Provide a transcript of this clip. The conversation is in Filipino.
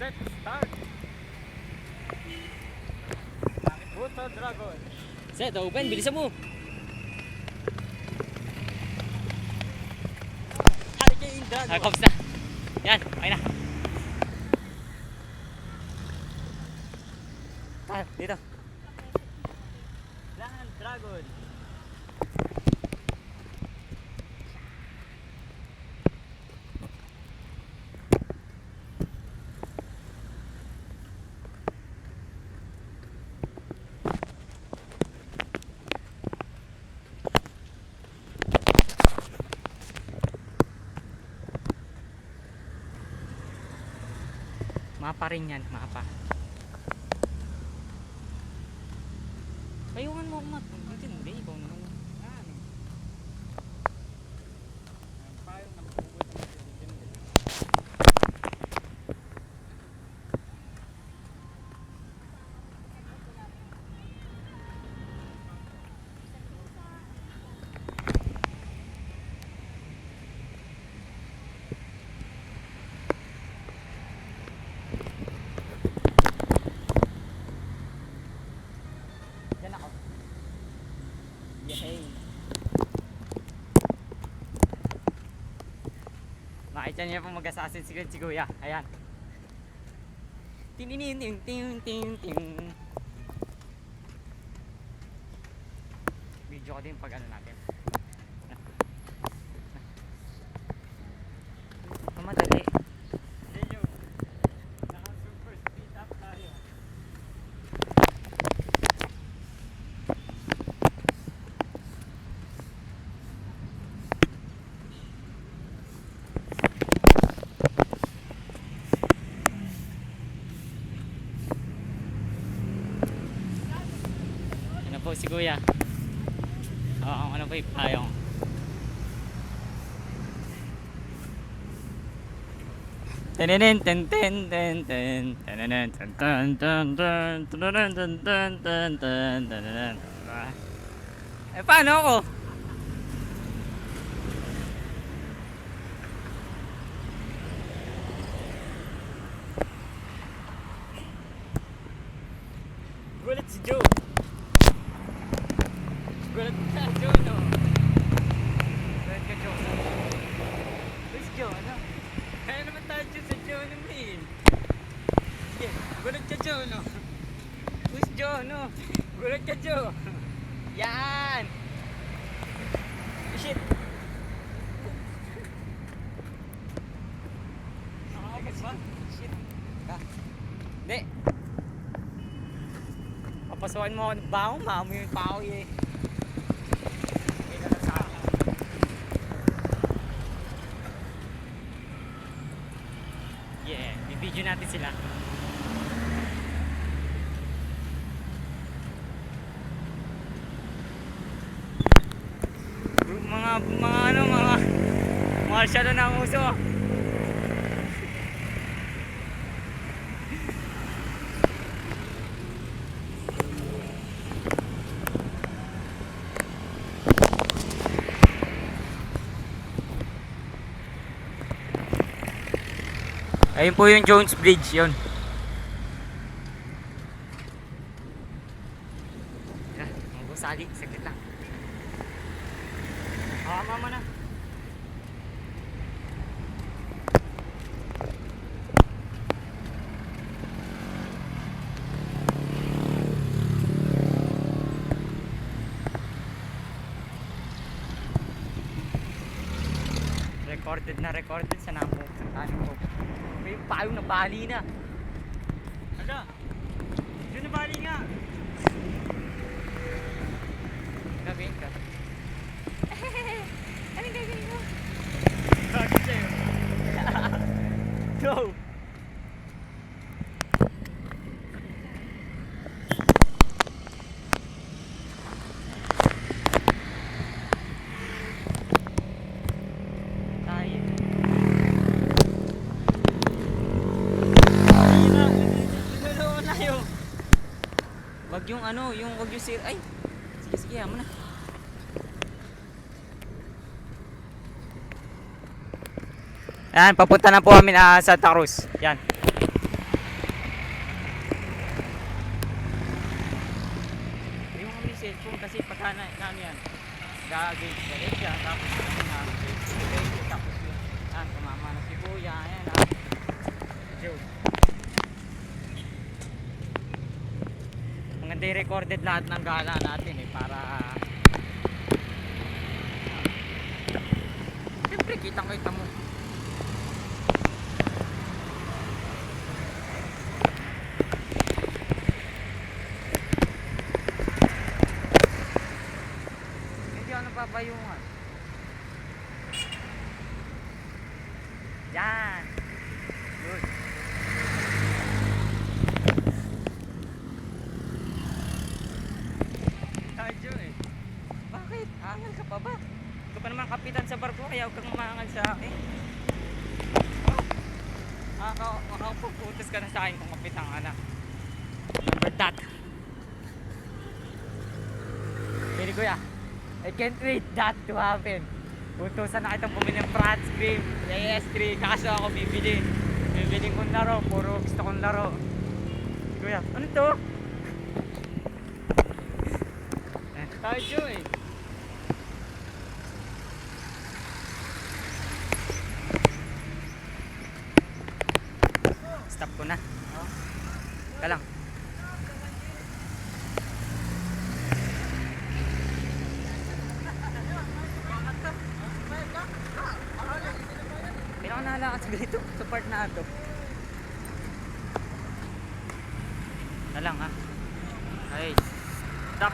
Set, start. Buto Dragon. Set, open. Bilisan mo. Hurricane Dragon. Ah, cops na. Yan, okay na. Ah, dito. Land Dragon. Mapa rin yan, mapa. Payungan mo, Mat. Hindi, hindi. Ikaw naman. Ano? Ang payong ng pugot ng Philippines. Yan ako. Yay. Makita niyo po mag-assassin si, si Kuya. Ayan. Tininin ting ting ting ting. Video ko din pag ano natin. Ang madali. Leo. Naka super speed up tayo. Ano po si Kuya? Oo, ano yung payong? Tenenen ten ten ten ten tenenen ten ten ten ten tenenen ten ten ten ten tenenen Eh paano ako? Gulat si Joe. Gulat ka, Joe, no? Gulat ka, Joe. Where's Joe, ano? Kaya naman tayo dyan sa Joe ng mail. Sige, gulat ka, Joe, no? Where's Joe, no? Gulat ka, Joe. Yan! Shit! Nakakagat ba? Shit. Ka. Hindi. Papasukan mo ako ng baho, maamoy yung pao eh. May nalang sa akin. Yeah, i-video natin sila. Mga, mga ano, mga martial na ang uso. Ayun po yung Jones Bridge, yun. Yan, mga gusali, saglit lang. Ah, mama na. Recorded na recorded sa namo sa tanong ko. May payong na bali na. Ala! yung ano, yung wag yung sir. Ay. Sige sige, mo na. Yan, papunta na po kami uh, sa Santa Yan. Yung kami cellphone kasi pagka na, ano yan, gagawin sa Asia, tapos ano na, tapos yung, yan, ah, kumama na si Kuya, yan, ah. Joe. Yung recorded lahat ng gala natin eh, para... Siyempre, kitang-kita mo. Hindi ako napapayungan. Yan. Good. Tayo eh. Bakit? Angal ka pa ba? Ikaw pa naman kapitan huwag kang umangal sa akin. Oh. Makaka- Makakapuputos ka na sa akin kung kapitan ka na. Remember that. Pero kuya, I can't wait that to happen. Utusan na kitang bumili ng Franz cream, AS3, kaso ako bibili. Bibili kong laro, puro gusto kong laro. Kuya, ano to? Tayo eh. Stop ko na. Ka lang. Hindi ako nakalakad sa ganito, sa part na ito. Na lang ha.